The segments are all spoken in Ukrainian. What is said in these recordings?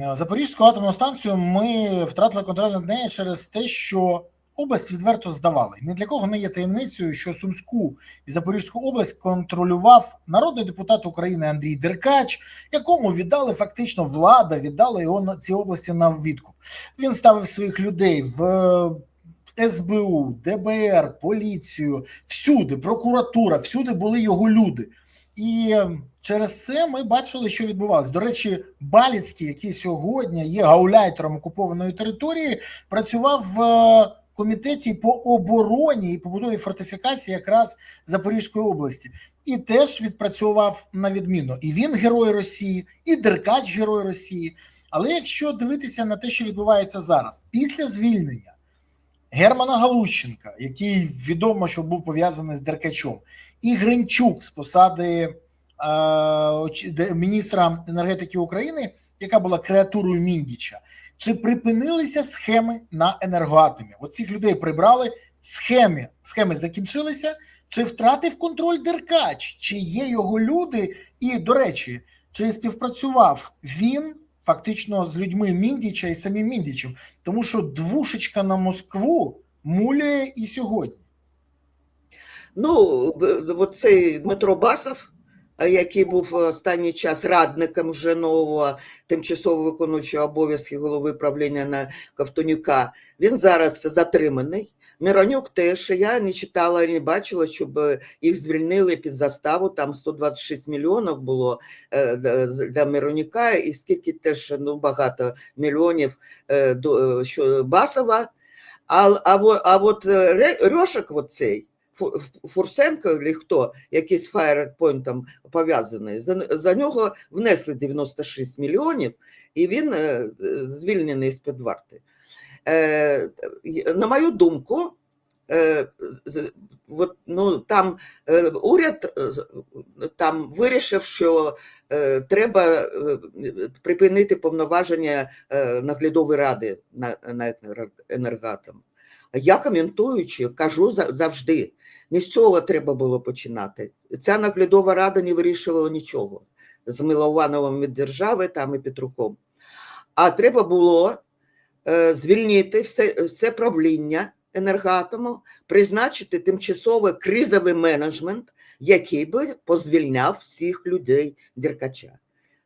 Е, Запорізьку атомну станцію ми втратили контроль над нею через те, що область відверто здавали. Ні для кого не є таємницею, що Сумську і Запорізьку область контролював народний депутат України Андрій Деркач, якому віддали фактично влада, віддала його на ці області на відкуп. Він ставив своїх людей в е, СБУ, ДБР, поліцію, всюди, прокуратура, всюди були його люди. І через це ми бачили, що відбувалося. До речі, Баліцький, який сьогодні є гауляйтером окупованої території, працював в е, комітеті по обороні і побудові фортифікації якраз Запорізької області, і теж відпрацював на відміну. І він герой Росії, і Деркач герой Росії. Але якщо дивитися на те, що відбувається зараз, після звільнення Германа Галущенка, який відомо, що був пов'язаний з Деркачом, і Гринчук з посади е, міністра енергетики України, яка була креатурою Міндіча, чи припинилися схеми на енергоатомі? От цих людей прибрали, схеми, схеми закінчилися. Чи втратив контроль Деркач? Чи є його люди? І, до речі, чи співпрацював він фактично з людьми Міндіча і самим Міндічем? Тому що двушечка на Москву муляє і сьогодні. Ну, оцей Дмитро Басов, який був останній час радником вже нового тимчасово виконуючого обов'язки голови правління на Ковтонюка, він зараз затриманий. Миронюк теж я не читала, не бачила, щоб їх звільнили під заставу. Там 126 мільйонів було е, для Миронюка, і скільки теж ну, багато мільйонів е, до е, Басова. А, а, а от е, Рьошик, от цей, Фу- Фурсенко, хто, який з фаєрпойнтом пов'язаний, за, за нього внесли 96 мільйонів, і він е, звільнений з-під варти. Е, на мою думку, е, з- от, ну, там уряд там вирішив, що треба припинити повноваження наглядової ради на, енергатом. Я коментуючи, кажу за- завжди, не з цього треба було починати. Ця наглядова рада не вирішувала нічого з Миловановим від держави там і Петруком. А треба було е, звільнити все, все правління енергатому, призначити тимчасовий кризовий менеджмент, який би позвільняв всіх людей Деркача.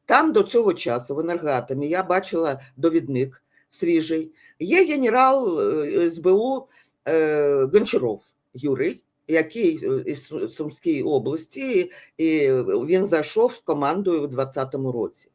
Там до цього часу в енергатомі я бачила довідник свіжий. Є генерал е, СБУ е, Гончаров Юрій, який е, із Сумської області, і він зайшов з командою у 2020 році.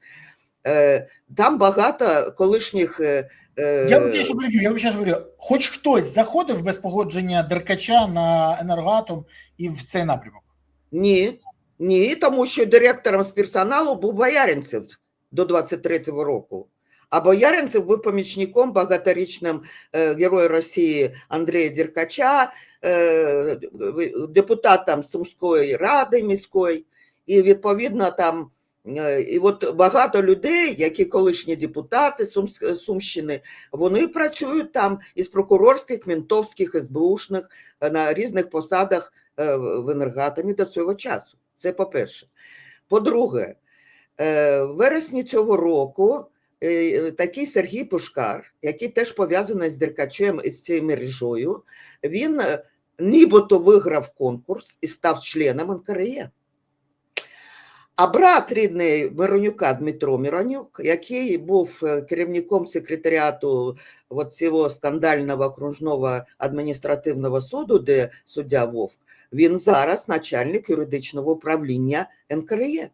Там багато колишніх. Я вибачаю, що переб'ю, я вибачаю, що переб'ю. Хоч хтось заходив без погодження Деркача на енергоатом і в цей напрямок. Ні, ні, тому що директором з персоналу був Бояринцев до 23-го року. А Бояринцев був помічником багаторічним е, Героя Росії Андрія Деркача, е, депутатом Сумської ради міської, і відповідно там. е, І от багато людей, які колишні депутати Сумщини, вони працюють там із прокурорських, ментовських, СБУшних на різних посадах в енергатомі до цього часу. Це по-перше. По-друге, в вересні цього року такий Сергій Пушкар, який теж пов'язаний з Деркачем і з цією мережою, він е, нібито виграв конкурс і став членом НКРЕ. А брат рідний Миронюка Дмитро Миронюк, який був е, керівником секретаріату цього скандального окружного адміністративного суду, де суддя Вовк, він зараз начальник юридичного управління НКРЕ.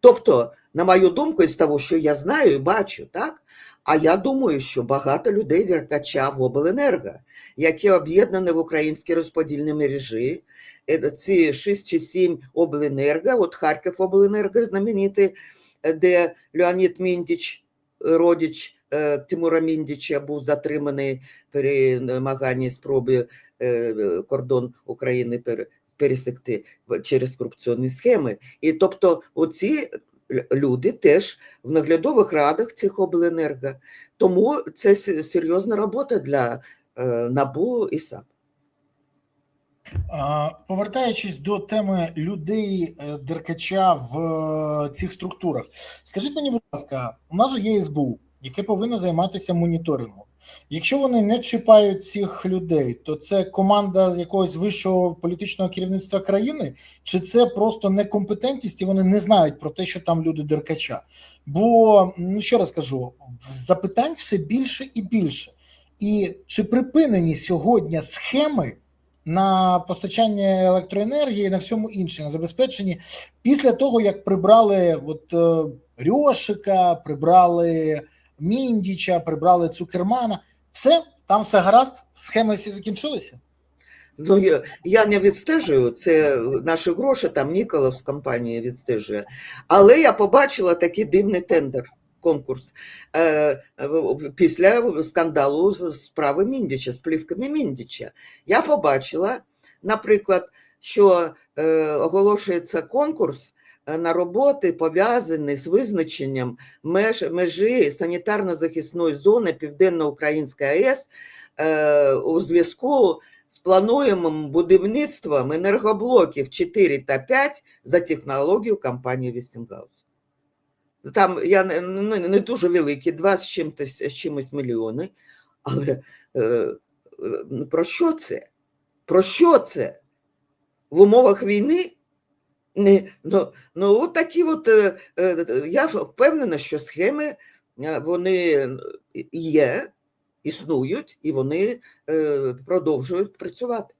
Тобто, на мою думку, із того, що я знаю і бачу, так? А я думаю, що багато людей Деркача в обленерго, які об'єднані в українській розподільній мережі, Е, ці 6 чи 7 обленерго, от Харків обленерго знаменитий, е, де Леонід Міндіч, родич е, Тимура Міндіча, був затриманий при намаганні спроби кордон України пересекти через корупційні схеми. І тобто оці люди теж в наглядових радах цих обленерго. Тому це серйозна робота для е, НАБУ і САП. Повертаючись до теми людей е, Деркача в е, цих структурах, скажіть мені, будь ласка, у нас же є СБУ, яке повинно займатися моніторингом. Якщо вони не чіпають цих людей, то це команда якогось вищого політичного керівництва країни, чи це просто некомпетентність, і вони не знають про те, що там люди Деркача? Бо ну ще раз кажу, запитань все більше і більше. І чи припинені сьогодні схеми? на постачання електроенергії, на всьому іншому, на забезпеченні після того, як прибрали от е, Рьошика, прибрали Міндіча, прибрали Цукермана, все там все гаразд, схеми всі закінчилися. Ну, я, я не відстежую, це наші гроші, там Ніколов з компанії відстежує. Але я побачила такий дивний тендер, конкурс е, після скандалу з справи Міндіча, з плівками Міндіча. Я побачила, наприклад, що е, оголошується конкурс на роботи, пов'язані з визначенням меж, межі санітарно-захисної зони Південно-Української АЕС е, у зв'язку з плануємим будівництвом енергоблоків 4 та 5 за технологією компанії Вестінгаус. Там я не, не, дуже великі, 2 з чимось, з чимось мільйони. Але е, е, ну, про що це? Про що це? В умовах війни? Не, ну, ну, от такі от, е, е, я впевнена, що схеми е, вони є, існують, і вони продовжують працювати.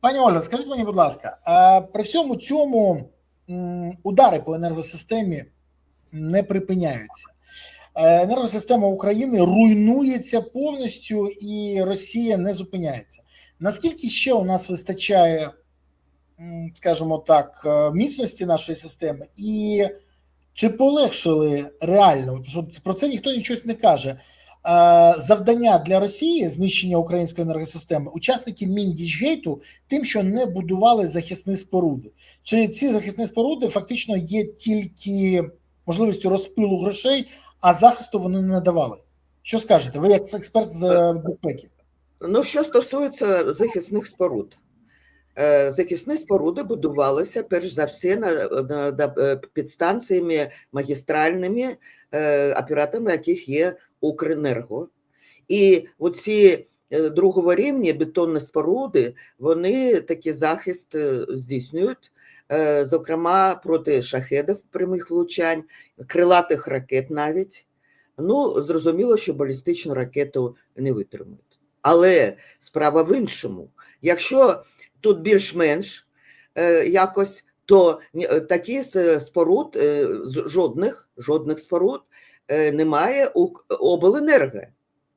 Пані Ольга, скажіть мені, будь ласка, а при всьому цьому удари по енергосистемі не припиняються. Енергосистема України руйнується повністю, і Росія не зупиняється. Наскільки ще у нас вистачає, скажімо так, е, міцності нашої системи, і чи полегшили реально? Що про це ніхто нічого не каже. Е, Завдання для Росії знищення української енергосистеми, учасники Міндічгейту тим, що не будували захисні споруди. Чи ці захисні споруди фактично є тільки можливістю розпилу грошей, а захисту вони не надавали? Що скажете? Ви як експерт з е, безпеки? Ну, що стосується захисних споруд, захисні споруди будувалися перш за все на, на, на е, підстанціями магістральними, е, операторами яких є Укренерго. І оці е, другого рівня бетонні споруди, вони такий захист е, здійснюють, е, зокрема проти шахедів прямих влучань, крилатих ракет навіть. Ну, зрозуміло, що балістичну ракету не витримують. Але справа в іншому. Якщо тут більш-менш е, якось, то е, такі с- споруд, е, жодних, жодних споруд е, немає у обленерго.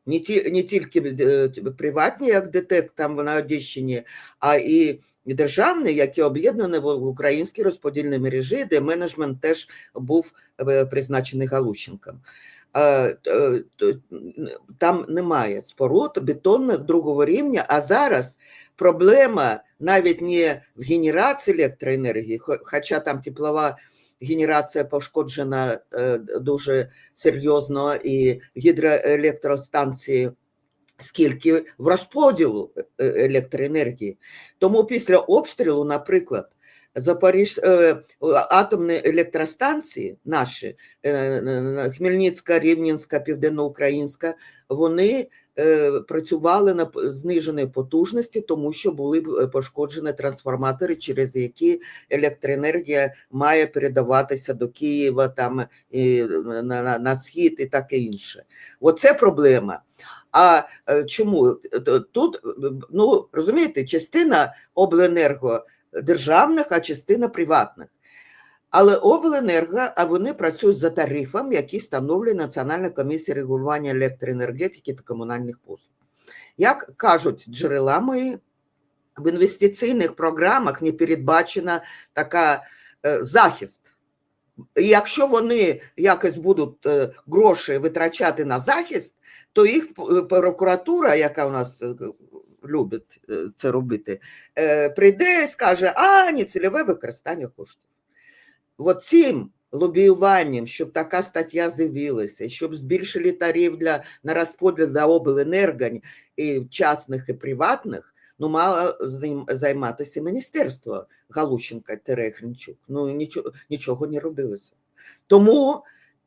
Не, ті, не тільки е, приватні, як ДТЕК там на Одещині, а і державні, які об'єднані в українській розподільній мережі, де менеджмент теж був е, призначений Галущенком. Е, т- т- Там немає споруд бетонних другого рівня, а зараз проблема навіть не в генерації електроенергії, хоча там теплова генерація пошкоджена е, дуже серйозно і гідроелектростанції, скільки в розподілу е, електроенергії. Тому після обстрілу, наприклад, Запоріж... е, атомні електростанції наші, е, Хмельницька, Рівненська, Південноукраїнська, вони е, працювали на зниженій потужності, тому що були е, пошкоджені трансформатори, через які електроенергія має передаватися до Києва, там і на, на, на схід і таке інше. Оце проблема. А е, чому тут е, ну розумієте, частина обленерго державних, а частина приватних. Але обленерго, а вони працюють за тарифом, який встановлює Національна комісія регулювання електроенергетики та комунальних послуг. Як кажуть джерела мої, в інвестиційних програмах не передбачена така е, захист. І якщо вони якось будуть е, гроші витрачати на захист, то їх прокуратура, яка у нас е, любить е, це робити, е, прийде і скаже, а не цільове використання коштів. От цим лобіюванням, щоб така стаття з'явилася, щоб збільшили тариф для, на розподіл для обленерго і частних і приватних, Ну, мало займатися міністерство Галущенка Гринчук. Ну, нічого, нічого не робилося. Тому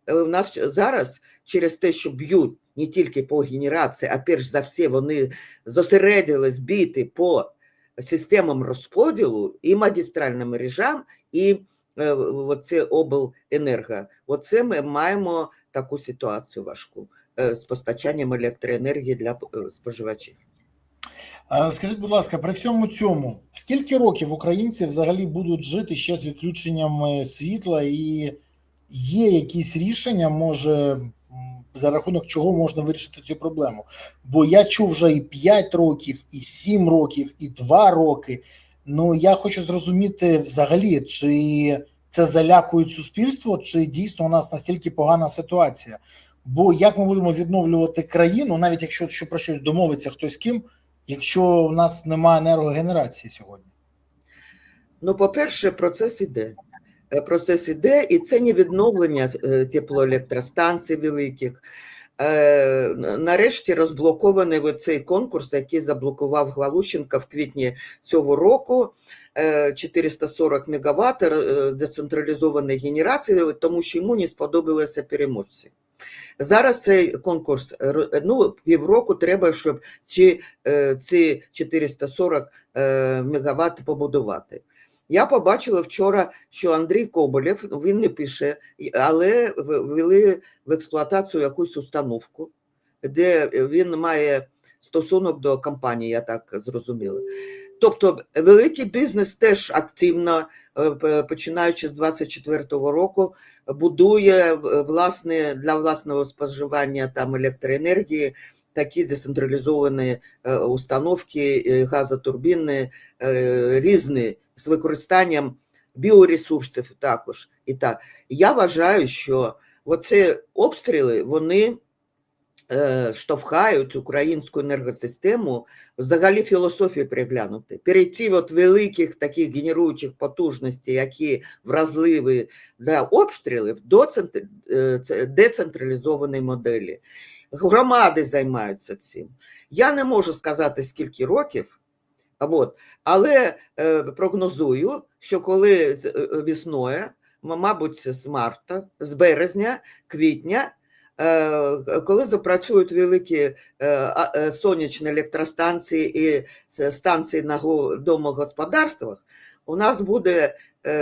у нас зараз через те, що б'ють не тільки по генерації, а перш за все вони зосередились біти по системам розподілу і магістральним мережам, і е, оце обленерго. Оце ми маємо таку ситуацію важку е, з постачанням електроенергії для е, споживачів. Скажіть, будь ласка, при всьому цьому, скільки років українці взагалі будуть жити ще з відключенням е, світла, і є якісь рішення, може, за рахунок чого можна вирішити цю проблему? Бо я чув вже і 5 років, і 7 років, і 2 роки. Ну я хочу зрозуміти взагалі, чи це залякує суспільство, чи дійсно у нас настільки погана ситуація. Бо як ми будемо відновлювати країну, навіть якщо що про щось домовиться хтось з ким, якщо у нас немає енергогенерації сьогодні? Ну, по-перше, процес іде. Е, Процес іде, і це не відновлення е, теплоелектростанцій великих. Е, Нарешті розблокований цей конкурс, який заблокував Глалущенко в квітні цього року. Е, 440 МВт децентралізованої генерації, тому що йому не сподобалися переможці. Зараз цей конкурс ну, півроку треба, щоб ці, е, ці 440 е, МВт побудувати. Я побачила вчора, що Андрій Коболєв, він не пише, але ввели в експлуатацію якусь установку, де він має стосунок до компанії, я так зрозуміла. Тобто великий бізнес теж активно, е, починаючи з 24-го року, будує власне для власного споживання там електроенергії такі децентралізовані е, установки, е, газотурбіни е, різні з використанням біоресурсів також. І так. Я вважаю, що оці обстріли вони штовхають українську енергосистему взагалі філософію переглянути. Перейти від великих таких генеруючих потужностей, які вразливі для обстрілів, до е, це- децентралізованої моделі. Громади займаються цим. Я не можу сказати, скільки років, от, але е, прогнозую, що коли е, весною, мабуть, з марта, з березня, квітня, е, коли запрацюють великі сонячні електростанції і станції на го- домогосподарствах, у нас буде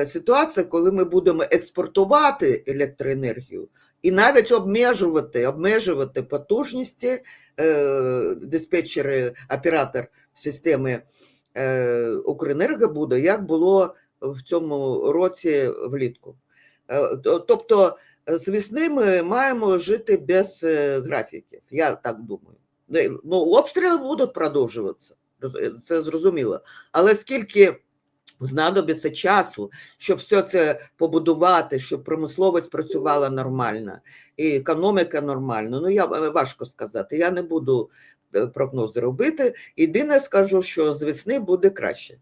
ситуація, коли ми будемо експортувати електроенергію і навіть обмежувати, обмежувати потужності е, диспетчери, оператор системи е, Укренерго буде, як було в цьому році влітку. Е, Тобто з весни ми маємо жити без е, графіків, я так думаю. Ну, обстріли будуть продовжуватися, це зрозуміло. Але скільки знадобиться часу, щоб все це побудувати, щоб промисловість працювала нормально і економіка нормально, ну я е, важко сказати. Я не буду е, прогнози робити. Єдине скажу, що з весни буде краще.